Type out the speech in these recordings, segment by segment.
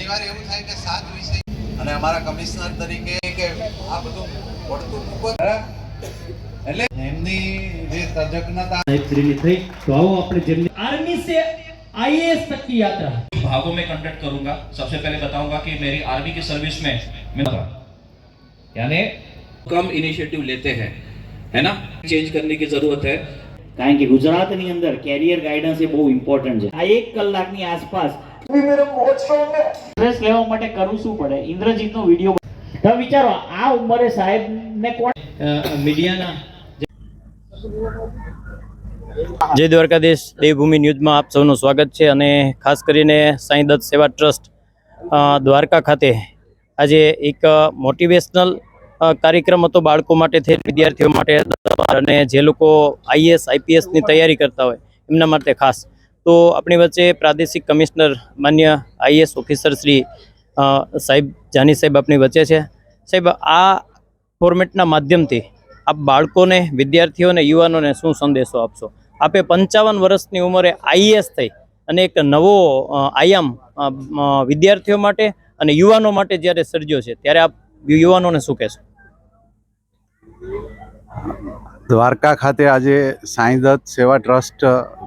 ઘણીવાર એવું થાય કે સાત વિષય અને અમારા કમિશનર તરીકે કે આ બધું પડતું મૂકો એટલે એમની જે તજજ્ઞતા સાહેબશ્રીની થઈ તો આવો આપણે જેમને આર્મી से आईएएस तक की यात्रा भागों में कंडक्ट करूंगा सबसे पहले बताऊंगा कि मेरी आर्मी की सर्विस में मैं यानी कम इनिशिएटिव लेते हैं है ना चेंज करने की जरूरत है કારણ કે ગુજરાતની અંદર કેરિયર ગાઈડન્સ એ બહુ ઇમ્પોર્ટન્ટ છે આ એક કલાકની આસપાસ સ્ટ્રેસ લેવા માટે કરવું શું પડે? ઇન્દ્રજીતનો વીડિયો તમે વિચારો આ ઉંમરે સાહેબને કોણ મીડિયાના જય દ્વારકાધીશ દેવભૂમિ ન્યૂઝમાં આપ સૌનું સ્વાગત છે અને ખાસ કરીને સાંઈ દત્ત સેવા ટ્રસ્ટ દ્વારકા ખાતે આજે એક મોટિવેશનલ કાર્યક્રમ હતો બાળકો માટે થઈ વિદ્યાર્થીઓ માટે અને જે લોકો આઈએસ આઈપીએસની તૈયારી કરતા હોય એમના માટે ખાસ. તો આપણી વચ્ચે પ્રાદેશિક કમિશનર, માન્ય આઈએસ ઓફિસર શ્રી સાહેબ, જાની સાહેબ આપણી વચ્ચે છે. સાહેબ, આ ફોર્મેટના માધ્યમથી આપ બાળકોને, વિદ્યાર્થીઓને, યુવાનોને શું સંદેશો આપશો? આપે પંચાવન વર્ષની ઉંમરે આઈએએસ થઈ અને એક નવો આયામ વિદ્યાર્થીઓ માટે અને યુવાનો માટે જ્યારે સર્જ્યો છે, ત્યારે આપ યુવાનોને શું કહેશો? દ્વારકા ખાતે આજે સાંઈ દત્ત સેવા ટ્રસ્ટ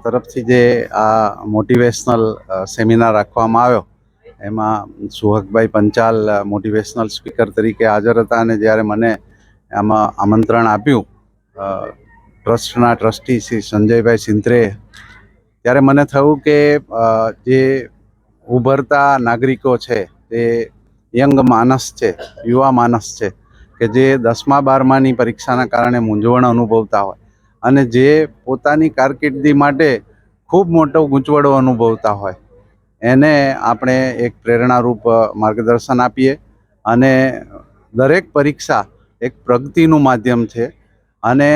તરફથી જે આ મોટિવેશનલ સેમિનાર રાખવામાં આવ્યો, એમાં સુહકભાઈ પંચાલ મોટિવેશનલ સ્પીકર તરીકે હાજર હતા અને જ્યારે મને આમાં આમંત્રણ આપ્યું ટ્રસ્ટના ટ્રસ્ટી શ્રી સંજયભાઈ સિંત્રે, ત્યારે મને થયું કે જે ઉભરતા નાગરિકો છે તે યંગ માનસ છે, યુવા માનસ છે કે જે દસમા, બારમાની પરીક્ષાના કારણે મૂંઝવણ અનુભવતા હોય અને જે પોતાની કારકિર્દી માટે ખૂબ મોટો ગૂંચવડો અનુભવતા હોય, એને આપણે એક પ્રેરણારૂપ માર્ગદર્શન આપીએ અને દરેક પરીક્ષા એક પ્રગતિનું માધ્યમ છે અને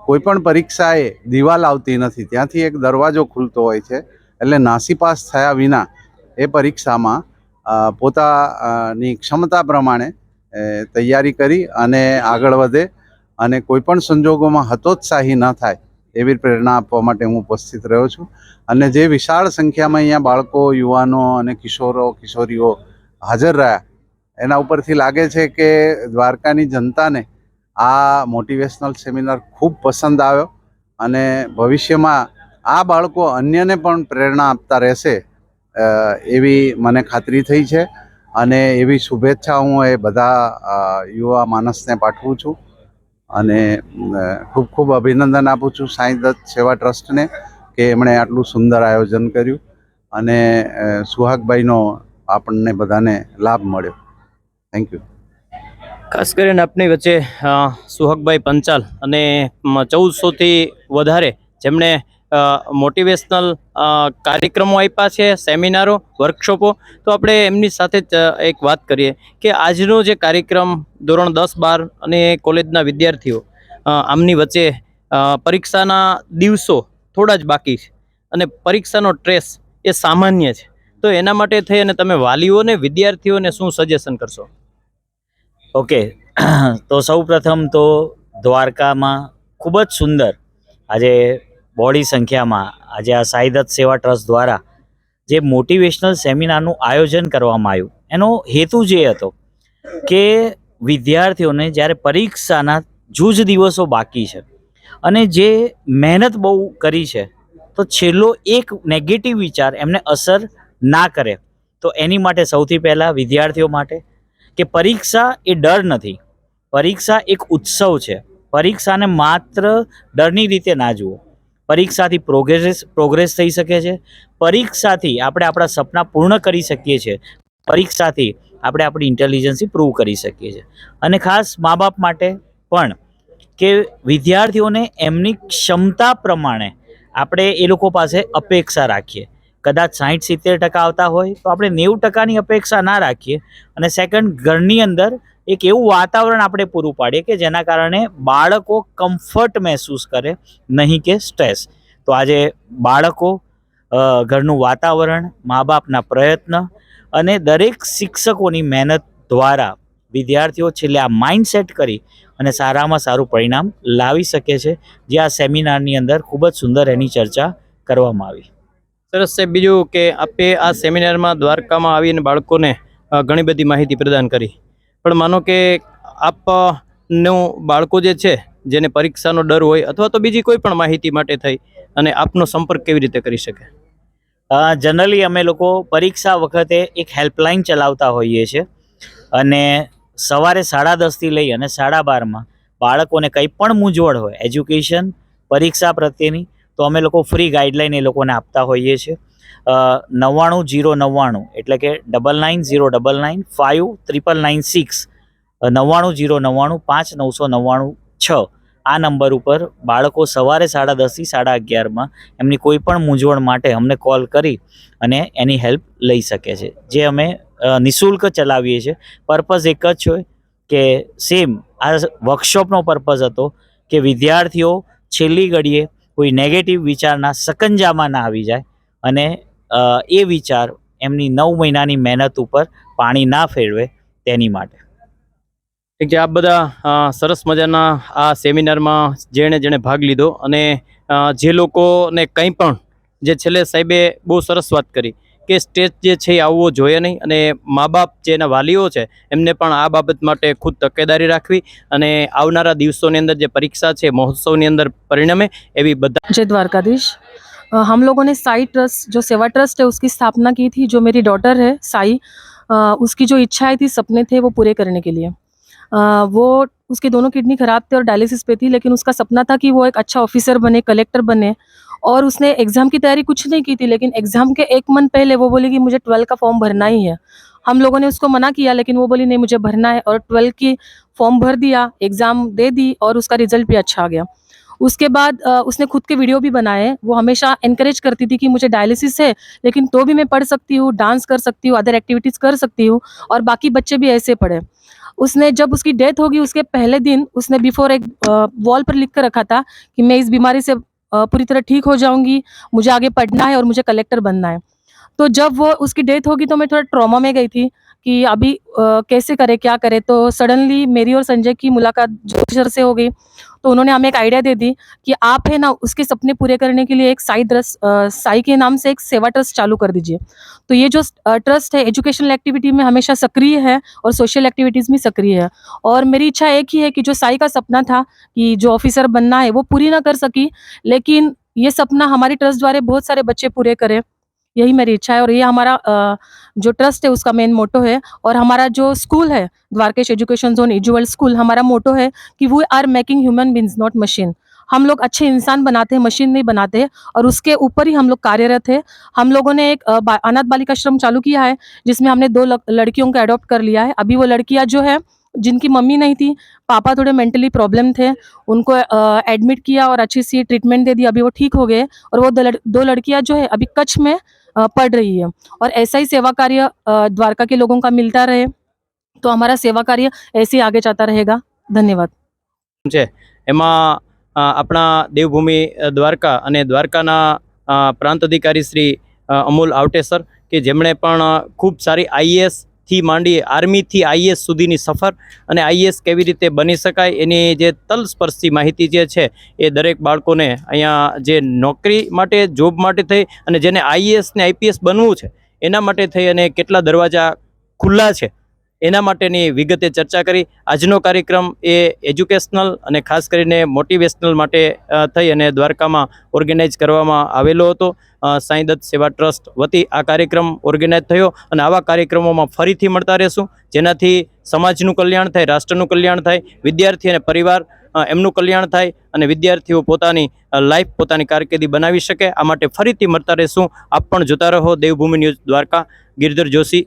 કોઈપણ પરીક્ષાએ દિવાલ આવતી નથી, ત્યાંથી એક દરવાજો ખુલતો હોય છે એટલે નાસીપાસ થયા વિના એ પરીક્ષામાં પોતાની ક્ષમતા પ્રમાણે તૈયારી કરી અને આગળ વધે અને કોઈ પણ સંજોગોમાં હતોત્સાહી ન થાય એવી પ્રેરણા આપવા માટે હું ઉપસ્થિત રહ્યો છું. અને જે વિશાળ સંખ્યામાં અહીંયા બાળકો, યુવાનો અને કિશોરો, કિશોરીઓ હાજર રહ્યા, એના ઉપરથી લાગે છે કે દ્વારકાની જનતાને આ મોટિવેશનલ સેમિનાર ખૂબ પસંદ આવ્યો અને ભવિષ્યમાં આ બાળકો અન્યને પણ પ્રેરણા આપતા રહેશે એવી મને ખાતરી થઈ છે. અને એવી શુભેચ્છા હું એ બધા યુવા માણસને પાઠવું છું. અને ખૂબ ખૂબ અભિનંદન આપું છું સાંઈ દત્ત સેવા ટ્રસ્ટને કે એમણે આટલું સુંદર આયોજન કર્યું. અને સુહાગભાઈનો આપણને બધાને લાભ મળ્યો. થેન્ક યુ ખાસ કરીને આપની વચ્ચે સુહાગભાઈ પંચાલ અને ચૌદસોથી વધારે જેમણે મોટિવેશનલ કાર્યક્રમો આપ્યા છે, સેમિનારો વર્કશોપો તો આપણે એમની સાથે એક વાત કરીએ કે આજનો જે કાર્યક્રમ ધોરણ દસ બાર અને કોલેજના વિદ્યાર્થીઓ આમની વચ્ચે પરીક્ષાના દિવસો થોડા જ બાકી છે અને પરીક્ષાનો ટ્રેસ એ સામાન્ય છે. તો એના માટે થઈ અને તમે વાલીઓને, વિદ્યાર્થીઓને શું સજેશન કરશો? ઓકે. તો સૌ પ્રથમ તો દ્વારકામાં ખૂબ જ સુંદર આજે બોડી સંખ્યામાં આજે આ સાઈદત સેવા ટ્રસ્ટ દ્વારા જે મોટિવેશનલ સેમિનારનું આયોજન કરવામાં આવ્યું, એનો હેતુ જે હતો કે વિદ્યાર્થીઓને જ્યારે પરીક્ષાના જૂજ દિવસો બાકી છે અને જે મહેનત બહુ કરી છે, તો છેલ્લો એક નેગેટિવ વિચાર એમને અસર ના કરે. તો એની માટે સૌથી પહેલાં વિદ્યાર્થીઓ માટે કે પરીક્ષા એ ડર નથી, પરીક્ષા એક ઉત્સવ છે, પરીક્ષાને માત્ર ડરની રીતે ના જુઓ. પરીક્ષાથી પ્રોગ્રેસ પ્રોગ્રેસ થઈ શકે છે. પરીક્ષાથી આપણે આપણા સપના પૂર્ણ કરી શકીએ છીએ. પરીક્ષાથી આપણે આપણી ઇન્ટેલિજન્સી પ્રૂવ કરી શકીએ છીએ. અને ખાસ મા બાપ માટે પણ કે વિદ્યાર્થીઓને એમની ક્ષમતા પ્રમાણે આપણે એ લોકો પાસે અપેક્ષા રાખીએ. કદાચ સાહીઠ સિત્તેર ટકા આવતા હોય તો આપણે નેવું ટકાની અપેક્ષા ના રાખીએ. અને સેકન્ડ ઘરની અંદર એક એવું વાતાવરણ આપણે પૂરું પાડીએ કે જેના કારણે બાળકો કમ્ફર્ટ મહેસૂસ કરે, નહીં કે સ્ટ્રેસ તો આજે બાળકો ઘરનું વાતાવરણ મા બાપના પ્રયત્ન અને દરેક શિક્ષકોની મહેનત દ્વારા વિદ્યાર્થીઓ છેલ્લે આ માઇન્ડસેટ કરી અને સારામાં સારું પરિણામ લાવી શકે છે, જે આ સેમિનારની અંદર ખૂબ જ સુંદર એની ચર્ચા કરવામાં આવી. સરસ સાહેબ બીજું કે આપે આ સેમિનારમાં દ્વારકામાં આવીને બાળકોને ઘણી બધી માહિતી પ્રદાન કરી. પણ માનો કે આપનું બાળકો જે છે, જેને પરીક્ષાનો ડર હોય અથવા તો બીજી કોઈ પણ માહિતી માટે થઈ, અને આપનો સંપર્ક કેવી રીતે કરી શકે? જનરલી અમે લોકો પરીક્ષા વખતે એક હેલ્પલાઇન ચલાવતા હોઈએ છીએ. અને સવારે સાડા દસથી લઈ અને સાડા બારમાં બાળકોને કંઈ પણ મૂંઝવણ હોય, એજ્યુકેશન, પરીક્ષા પ્રત્યેની, તો અમે લોકો ફ્રી ગાઈડલાઈન એ લોકોને આપતા હોઈએ છીએ. નવ્વાણું જીરો નવ્વાણું એટલે કે double nine zero double nine five triple nine six. નવ્વાણું જીરો નવ્વાણું પાંચ નવસો નવ્વાણું છ. આ નંબર ઉપર બાળકો સવારે સાડા દસથી સાડા અગિયારમાં એમની કોઈ પણ મૂંઝવણ માટે અમને કોલ કરી અને એની હેલ્પ લઈ શકે છે. જે અમે નિઃશુલ્ક ચલાવીએ છીએ. પર્પઝ એક જ છે કે સેમ આ વર્કશોપનો પર્પઝ હતો કે વિદ્યાર્થીઓ છેલ્લી ઘડીએ કોઈ નેગેટિવ વિચારના સકંજામાં ના આવી જાય અને એ વિચાર એમની નવ મહિનાની મહેનત ઉપર પાણી ના ફેરવે તેની માટે. ઠીક છે આ બધા સરસ મજાના આ સેમિનારમાં જેણે જેણે ભાગ લીધો અને જે લોકોને કંઈ પણ જે છેલ્લે સાહેબે બહુ સરસ વાત કરી કે સ્ટેજ જે છે એ આવવો જોઈએ નહીં અને મા બાપ જે એના વાલીઓ છે એમને પણ આ બાબત માટે ખુદ તકેદારી રાખવી અને આવનારા દિવસોની અંદર જે પરીક્ષા છે મહોત્સવની અંદર પરિણમે એવી બધા જય દ્વારકાધીશ. हम लोगों ने साई ट्रस्ट, जो सेवा ट्रस्ट है, उसकी स्थापना की थी, जो मेरी डॉटर है, साई उसकी जो इच्छाएँ थी, सपने थे, वो पूरे करने के लिए। वो, उसके दोनों किडनी खराब थे और डायलिसिस पे थी, लेकिन उसका सपना था कि वो एक अच्छा ऑफिसर बने, कलेक्टर बने, और उसने एग्ज़ाम की तैयारी कुछ नहीं की थी, लेकिन एग्ज़ाम के एक मंथ पहले वो बोली कि मुझे ट्वेल्व का फॉर्म भरना ही है। हम लोगों ने उसको मना किया, लेकिन वो बोली, नहीं, मुझे भरना है। और ट्वेल्व की फॉर्म भर दिया, एग्ज़ाम दे दी, और उसका रिज़ल्ट भी अच्छा आ गया। उसके बाद उसने खुद के वीडियो भी बनाए वो हमेशा इनकरेज करती थी कि मुझे डायलिसिस है लेकिन तो भी मैं पढ़ सकती हूँ डांस कर सकती हूँ अदर एक्टिविटीज़ कर सकती हूँ और बाकी बच्चे भी ऐसे पढ़े। उसने जब उसकी डेथ होगी उसके पहले दिन उसने बिफोर एक वॉल पर लिख कर रखा था कि मैं इस बीमारी से पूरी तरह ठीक हो जाऊँगी मुझे आगे पढ़ना है और मुझे कलेक्टर बनना है। तो जब वो उसकी डेथ होगी तो मैं थोड़ा ट्रॉमा में गई थी कि अभी अ, कैसे करे क्या करे? तो सडनली मेरी और संजय की मुलाकात जोशर से हो गई। तो उन्होंने हमें एक आइडिया दे दी कि आप है ना उसके सपने पूरे करने के लिए एक साई ट्रस्ट साई के नाम से एक सेवा ट्रस्ट चालू कर दीजिए। तो ये जो ट्रस्ट है एजुकेशनल एक्टिविटी में हमेशा सक्रिय है और सोशल एक्टिविटीज़ में सक्रिय है। और मेरी इच्छा एक ही है कि जो साई का सपना था कि जो ऑफिसर बनना है, वो पूरी ना कर सकी, लेकिन ये सपना हमारी ट्रस्ट द्वारा बहुत सारे बच्चे पूरे करें। यही मेरी इच्छा है और ये हमारा जो ट्रस्ट है उसका मेन मोटो है और हमारा जो स्कूल है, द्वारकेश एजुकेशन जोन इजुअल स्कूल हमारा मोटो है कि we are making human beings not machine हम लोग अच्छे इंसान बनाते हैं मशीन नहीं बनाते और उसके ऊपर ही हम लोग कार्यरत है। हम लोगों ने एक अनाथ बालिका आश्रम चालू किया है, जिसमें हमने दो लड़कियों को अडॉप्ट कर लिया है। अभी वो लड़कियाँ जो है, जिनकी मम्मी नहीं थी, पापा थोड़े मेंटली प्रॉब्लम थे, उनको एडमिट किया और अच्छी सी ट्रीटमेंट दे दी, अभी वो ठीक हो गए। और वो दो लड़कियाँ जो है, अभी कच्छ में अ, पढ़ रही है और ऐसा ही सेवा कार्य अ, द्वारका के लोगों का मिलता रहे तो हमारा सेवा कार्य ऐसे ही आगे जाता रहेगा धन्यवाद છે એમાં અ, આપણા દેવભૂમિ અ, દ્વારકા અને દ્વારકાના અ, પ્રાંત અધિકારી શ્રી અ, અમૂલ આવટેસર કે જેમણે પણ અ, ખૂબ સારી આઈએએસ થી માંડી આર્મીથી આઈએસ સુધીની સફર અને આઈએસ કેવી રીતે બની શકાય એની જે તલસ્પર્શી માહિતી જે છે એ દરેક બાળકોને અહીંયા જે નોકરી માટે, જોબ માટે થઈ અને જેને આઈએએસ ને આઈપીએસ બનવું છે, એના માટે થઈ અને કેટલા દરવાજા ખુલ્લા છે એના માટેની વિગતે ચર્ચા કરી. આજનો કાર્યક્રમ એ એજ્યુકેશનલ અને ખાસ કરીને મોટિવેશનલ માટે થઈ અને દ્વારકામાં ઓર્ગેનાઇઝ કરવામાં આવેલો હતો. સાંઈ દત્ત સેવા ટ્રસ્ટ વતી આ કાર્યક્રમ ઓર્ગેનાઇઝ થયો અને આવા કાર્યક્રમોમાં ફરીથી મળતા રહેશું. જેનાથી સમાજનું કલ્યાણ થાય, રાષ્ટ્રનું કલ્યાણ થાય, વિદ્યાર્થી અને પરિવાર એમનું કલ્યાણ થાય અને વિદ્યાર્થીઓ પોતાની લાઈફ પોતાની કારકિર્દી બનાવી શકે. આ માટે ફરીથી મળતા રહેશું. આપ પણ જોતા રહો. દેવભૂમિ ન્યૂઝ દ્વારકા. ગિરધર જોશી.